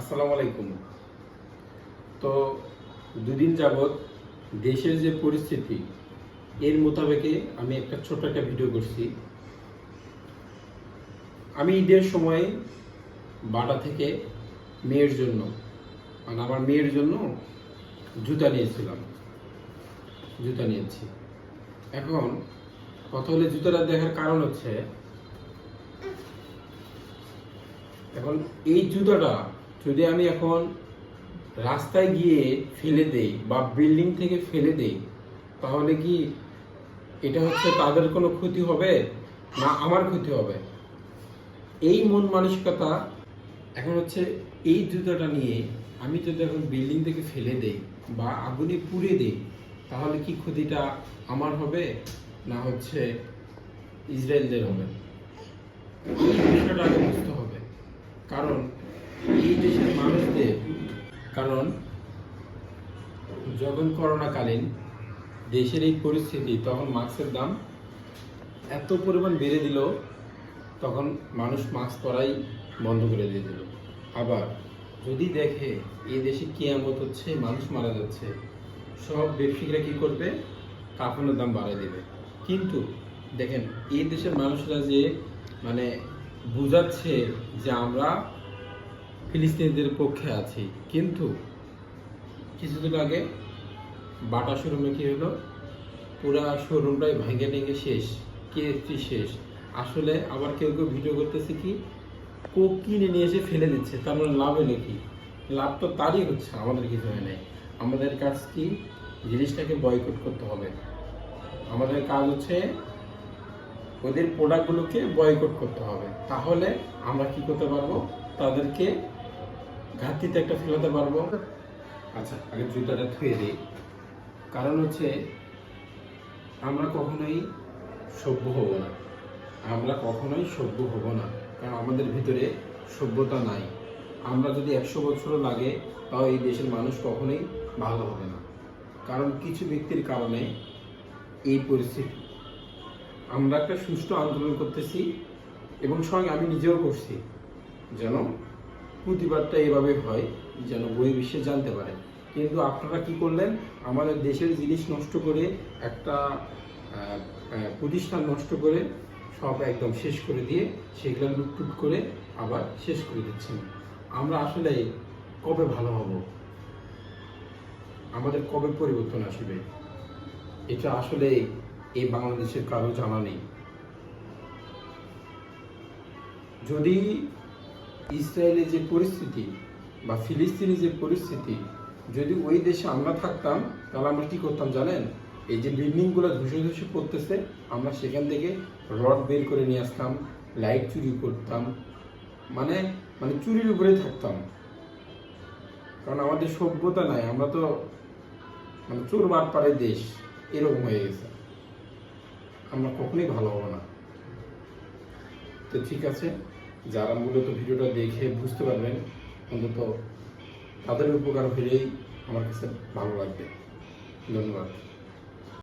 আসসালামু আলাইকুম। তো দুদিন যাবৎ দেশের যে পরিস্থিতি, এর মোতাবেকে আমি একটা ছোট একটা ভিডিও করছি। আমি ঈদের সময় বাটা থেকে মেয়ের জন্য মানে আমার মেয়ের জন্য জুতা নিয়েছিলাম। জুতা নিয়েছি। এখন কথা হলে জুতাটা দেখার কারণ হচ্ছে, এখন এই জুতাটা যদি আমি এখন রাস্তায় গিয়ে ফেলে দেই বা বিল্ডিং থেকে ফেলে দেই, তাহলে কি এটা হচ্ছে তাদের কোনো ক্ষতি হবে না আমার ক্ষতি হবে? এই মন মানসিকতা এখন হচ্ছে এই জুতোটা নিয়ে আমি যদি এখন বিল্ডিং থেকে ফেলে দেই বা আগুনে পুড়ে দেই, তাহলে কি ক্ষতিটা আমার হবে না হচ্ছে ইসরায়েলদের হবে? এই বিষয়টা আগে বুঝতে হবে। কারণ এই দেশের মানুষদের। কারণ, যখন করোনাকালীন দেশের এই পরিস্থিতি, তখন মাস্কের দাম এত পরিমাণ বেড়ে দিল, তখন মানুষ মাস্ক পরাই বন্ধ করে দিয়ে দিল। আবার, যদি দেখে এই দেশে কেয়ামত হচ্ছে, মানুষ মারা যাচ্ছে, সব ব্যবসায়ীরা কি করবে? কাপড়ের দাম বাড়ায় দেবে। কিন্তু, দেখেন, এই দেশের মানুষরা যে মানে বুঝাচ্ছে যে আমরা ফিলিস্তিনিদের পক্ষে আছি। কিন্তু কিছুদিন আগে বাটা শোরুমে কী হলো? পুরা শোরুমটাই ভেঙে ভেঙে শেষ, কেএফসি শেষ। আসলে আবার কেউ কেউ ভিডিও করতেছে কি, কোক কিনে নিয়ে এসে ফেলে দিচ্ছে, তার মানে লাভ হলো কি লাভ তো তারই হচ্ছে, আমাদের কিছু হয় নাই। আমাদের কাজ কি? জিনিসটাকে বয়কট করতে হবে। আমাদের কাজ হচ্ছে ওদের প্রোডাক্টগুলোকে বয়কট করতে হবে। তাহলে আমরা কি করতে পারব? তাদেরকে ঘাটতিতে একটা ফেলাতে পারব। আচ্ছা আগে জুতাটা ধুয়ে দিই। কারণ হচ্ছে, আমরা কখনোই সভ্য হব না। আমরা কখনোই সভ্য হব না। কারণ আমাদের ভিতরে সভ্যতা নাই। আমরা যদি একশো বছরও লাগে, তাও এই দেশের মানুষ কখনোই ভালো হবে না। কারণ কিছু ব্যক্তির কারণে এই পরিস্থিতি। আমরা একটা সুষ্ঠু আন্দোলন করতেছি এবং সঙ্গে আমি নিজেও করছি। যেন প্রতিবাদটা এভাবে হয় যেন বই বিশ্বে জানতে পারে কিন্তু আপনারা কি করলেন? আমাদের দেশের জিনিস নষ্ট করে একটা প্রতিষ্ঠান নষ্ট করে সব একদম শেষ করে দিয়ে সেগুলো লুটটুট করে আবার শেষ করে দিচ্ছেন। আমরা আসলে কবে ভালো হব? আমাদের কবে পরিবর্তন আসবে? এটা আসলে এই বাংলাদেশের কারও জানা নেই। যদি ইসরায়েলের যে পরিস্থিতি বা ফিলিস্তিনের যে পরিস্থিতি, যদি ওই দেশে আমরা থাকতাম, তাহলে আমরা কি করতাম জানেন? এই যে বিল্ডিংগুলো ধসে ধসে পড়তেছে, আমরা সেখান থেকে রড বের করে নিয়ে আসতাম, লাইট চুরি করতাম মানে মানে চুরির উপরে থাকতাম। কারণ আমাদের সভ্যতা নাই, আমরা তো মানে চোর বাটপাড়ের দেশ, এরকম হয়ে গেছে। আমরা কখনোই ভালো হব না। তো ঠিক আছে যারা মূলত ভিডিওটা দেখে বুঝতে পারবেন, অন্তত তাদের উপকার হলেই আমার কাছে ভালো লাগবে। ধন্যবাদ।